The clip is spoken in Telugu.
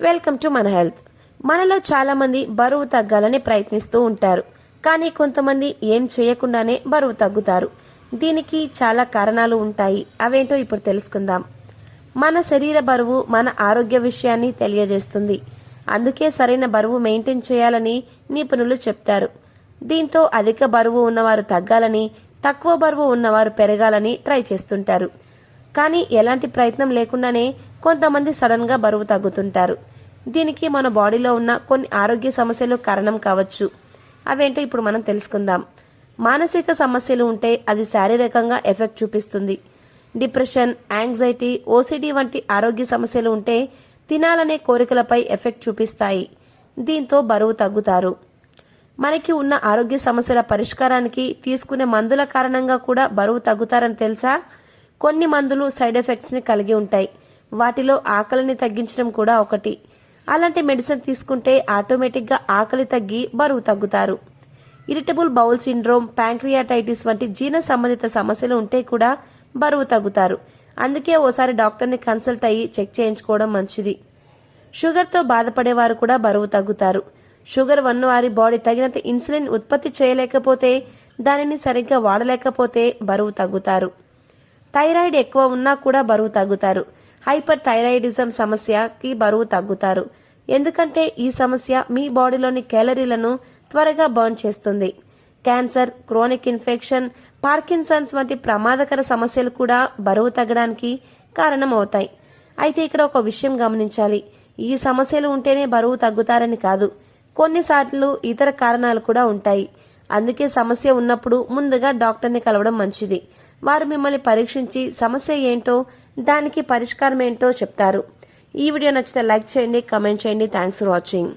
వెల్కమ్ టు మన హెల్త్. మనలో చాలామంది బరువు తగ్గాలని ప్రయత్నిస్తూ ఉంటారు. కానీ కొంతమంది ఏం చేయకుండానే బరువు తగ్గుతారు. దీనికి చాలా కారణాలు ఉంటాయి. అవేంటో ఇప్పుడు తెలుసుకుందాం. మన శరీర బరువు మన ఆరోగ్య విషయాన్ని తెలియజేస్తుంది. అందుకే సరైన బరువు మెయింటైన్ చేయాలని నిపుణులు చెప్తారు. దీంతో అధిక బరువు ఉన్నవారు తగ్గాలని తక్కువ బరువు ఉన్నవారు పెరగాలని ట్రై చేస్తుంటారు. కానీ ఎలాంటి ప్రయత్నం లేకుండానే కొంతమంది సడన్గా బరువు తగ్గుతుంటారు. దీనికి మన బాడీలో ఉన్న కొన్ని ఆరోగ్య సమస్యలు కారణం కావచ్చు. అవేంటో ఇప్పుడు మనం తెలుసుకుందాం. మానసిక సమస్యలు ఉంటే అది శారీరకంగా ఎఫెక్ట్ చూపిస్తుంది. డిప్రెషన్ యాంగ్జైటీ ఓసిడి వంటి ఆరోగ్య సమస్యలు ఉంటే తినాలనే కోరికలపై ఎఫెక్ట్ చూపిస్తాయి. దీంతో బరువు తగ్గుతారు. మనకి ఉన్న ఆరోగ్య సమస్యల పరిష్కారానికి తీసుకునే మందుల కారణంగా కూడా బరువు తగ్గుతారని తెలుసా? కొన్ని మందులు సైడ్ ఎఫెక్ట్స్ని కలిగి ఉంటాయి. వాటిలో ఆకలిని తగ్గించడం కూడా ఒకటి. అలాంటి మెడిసిన్ తీసుకుంటే ఆటోమేటిక్గా ఆకలి తగ్గి బరువు తగ్గుతారు. ఇరిటబుల్ బౌల్ సిండ్రోమ్ ప్యాంక్రియాటైటిస్ వంటి జీర్ణ సంబంధిత సమస్యలు ఉంటే కూడా బరువు తగ్గుతారు. అందుకే ఓసారి డాక్టర్ని కన్సల్ట్ అయ్యి చెక్ చేయించుకోవడం మంచిది. షుగర్తో బాధపడేవారు కూడా బరువు తగ్గుతారు. షుగర్ వన్న వారి బాడీ తగినంత ఇన్సులిన్ ఉత్పత్తి చేయలేకపోతే దానిని సరిగ్గా వాడలేకపోతే బరువు తగ్గుతారు. థైరాయిడ్ ఎక్కువ ఉన్నా కూడా బరువు తగ్గుతారు. హైపర్ థైరాయిడిజం సమస్యకి బరువు తగ్గుతారు. ఎందుకంటే ఈ సమస్య మీ బాడీలోని క్యాలరీలను త్వరగా బర్న్ చేస్తుంది. క్యాన్సర్ క్రోనిక్ ఇన్ఫెక్షన్ పార్కిన్సన్స్ వంటి ప్రమాదకర సమస్యలు కూడా బరువు తగ్గడానికి కారణమవుతాయి. అయితే ఇక్కడ ఒక విషయం గమనించాలి. ఈ సమస్యలు ఉంటేనే బరువు తగ్గుతారని కాదు. కొన్నిసార్లు ఇతర కారణాలు కూడా ఉంటాయి. అందుకే సమస్య ఉన్నప్పుడు ముందుగా డాక్టర్ని కలవడం మంచిది. వారు మిమ్మల్ని పరీక్షించి సమస్య ఏంటో దానికి పరిష్కారం ఏంటో చెప్తారు. ఈ వీడియో నచ్చితే లైక్ చేయండి కమెంట్ చేయండి. Thanks for watching